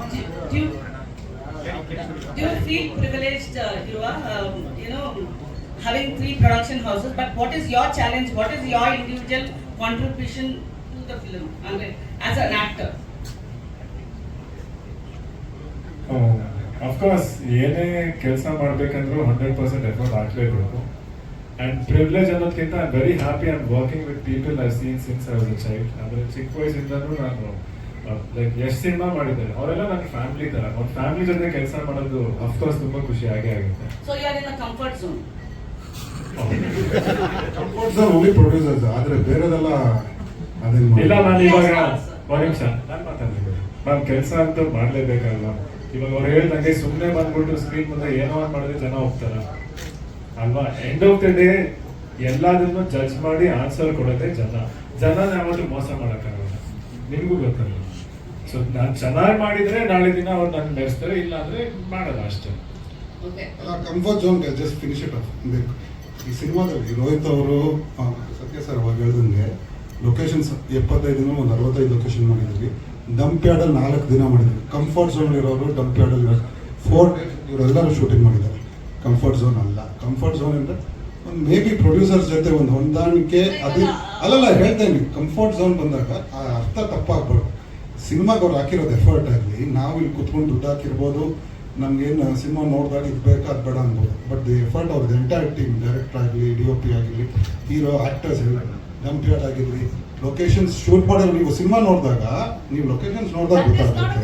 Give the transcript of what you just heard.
Do you, do you feel privileged, uh, you are, um, you know, having three production houses, but what is your challenge, what is your individual contribution to the film, I mean, as an actor? Of course ಏನೇ ಕೆಲಸ ಮಾಡ್ಬೇಕಂದ್ರೂ hundred percent effort ಹಾಕ್ಲೇಬೇಕು and privilege ಅನ್ನೋದಕ್ಕಿಂತ I very happy I working with people I seen since I was a child ಅಂದ್ರೆ ಚಿಕ್ಕ ವಯಸ್ಸಿಂದನೂ ನಾನು like ಎಷ್ಟು cinema ಮಾಡಿದ್ದಾರೆ? ಅವರೆಲ್ಲ ನನ್ನ ಫ್ಯಾಮಿಲಿ ತರ. ಅವ್ರ ಫ್ಯಾಮಿಲಿ ಜೊತೆ ಕೆಲಸ ಮಾಡೋದು ಅಫ್ಕೋರ್ಸ್ ತುಂಬಾ ಖುಷಿ ಆಗೇ ಆಗುತ್ತೆ. A comfort comfort zone only producers ಆದ್ರೆ ಬೇರೆದೆಲ್ಲ ಅದೇನ್ ಇಲ್ಲ ನಾನು ಇವಾಗ ಒಂದು. ನಿಮಿಷ. ನಾನು ಮಾತಾಡ್ತೀನಿ. ನಾನು ಕೆಲಸ ಅಂತ ಮಾಡಲೇಬೇಕಲ್ಲ ಇವಾಗ ಅವ್ರು ಹೇಳ್ದಂಗೆ ಸುಮ್ಮನೆ ಬಂದ್ಬಿಟ್ಟು ಸ್ಕ್ರೀನ್ ಮುಂದೆ ಏನೋ ಒಂದು ಮಾಡಿದ್ರೆ ಜನ ಹೋಗ್ತಾರ ಅಲ್ವಾ? ಎಂಡ್ ಆಫ್ ದ ಡೇ ಎಲ್ಲದನ್ನು ಜಡ್ಜ್ ಮಾಡಿ ಆನ್ಸರ್ ಕೊಡೋದೇ ಜನ. ಜನ ಯಾವತ್ತೂ ಮೋಸ ಮಾಡೋಕ್ಕಾಗಲ್ಲ. ನಿಮಗೂ ಗೊತ್ತಲ್ಲ ಸೊ ನಾನು ಚೆನ್ನಾಗಿ ಮಾಡಿದ್ರೆ ನಾಳೆ ದಿನ ಅವ್ರು ನನ್ಗೆ ನಡೆಸ್ತಾರೆ ಇಲ್ಲ ಅಂದ್ರೆ ಮಾಡಲ್ಲ ಅಷ್ಟೇ. Comfort zone just finish it off ಬೇಕು ಈ ಸಿನಿಮಾದಲ್ಲಿ ರೋಹಿತ್ ಅವರು ಸತ್ಯ ಸರ್ ಅವಾಗ ಹೇಳ್ದಂಗೆ ಲೊಕೇಶನ್ಸ್ ಎಪ್ಪತ್ತೈದು ದಿನ ಒಂದು ಅರವತ್ತೈದು ಲೊಕೇಶನ್ ಮಾಡಿದ್ವಿ ಡಂಪ್ ಯಾರ್ಡಲ್ಲಿ ನಾಲ್ಕು ದಿನ ಮಾಡಿದ್ವಿ ಕಂಫರ್ಟ್ ಝೋನ್ ಇರೋರು ಡಂಪ್ ಯಾರ್ಡಲ್ಲಿ ಇರೋ ಫೋರ್ ಡೇಸ್ ಇವರೆಲ್ಲರೂ ಶೂಟಿಂಗ್ ಮಾಡಿದ್ದಾರೆ. ಕಂಫರ್ಟ್ ಝೋನ್ ಅಲ್ಲ. ಕಂಫರ್ಟ್ ಝೋನ್ ಅಂದರೆ ಒಂದು ಮೇ ಬಿ ಪ್ರೊಡ್ಯೂಸರ್ಸ್ ಜೊತೆ ಒಂದು ಹೊಂದಾಣಿಕೆ ಅದು ಅಲ್ಲಲ್ಲ ಹೇಳ್ತೇನೆ ಕಂಫರ್ಟ್ ಝೋನ್ ಬಂದಾಗ ಆ ಅರ್ಥ ತಪ್ಪಾಗ್ಬಾರ್ದು. ಸಿನಿಮಾಗೆ ಅವ್ರು ಹಾಕಿರೋದು ಎಫರ್ಟ್ ಆಗಲಿ ನಾವು ಇಲ್ಲಿ ಕುತ್ಕೊಂಡು ದುಡ್ಡು ಹಾಕಿರ್ಬೋದು ನಮ್ಗೇನು ಸಿನಿಮಾ ನೋಡಿದಾಗ ಇದು ಬೇಕಾದ ಬೇಡ ಅನ್ಬೋದು. ಬಟ್ ದಿ ಎಫರ್ಟ್ ಅವ್ರದ್ದು ಎಂಟೈರ್ ಟೀಮ್ ಡೈರೆಕ್ಟರ್ ಆಗಲಿ ಡಿ ಒ ಪಿ ಆಗಿರಲಿ ಹೀರೋ ಆ್ಯಕ್ಟರ್ಸ್ ಡಂಪಿಯಾರ್ಡ್ ಆಗಿರಲಿ ಲೊಕೇಶನ್ಸ್ ಶೂಟ್ ಮಾಡೋರು ನೀವು ಸಿನಿಮಾ ನೋಡಿದಾಗ ನೀವು ಲೊಕೇಶನ್ಸ್ ನೋಡಿದಾಗ ಗೊತ್ತಾಗುತ್ತೆ.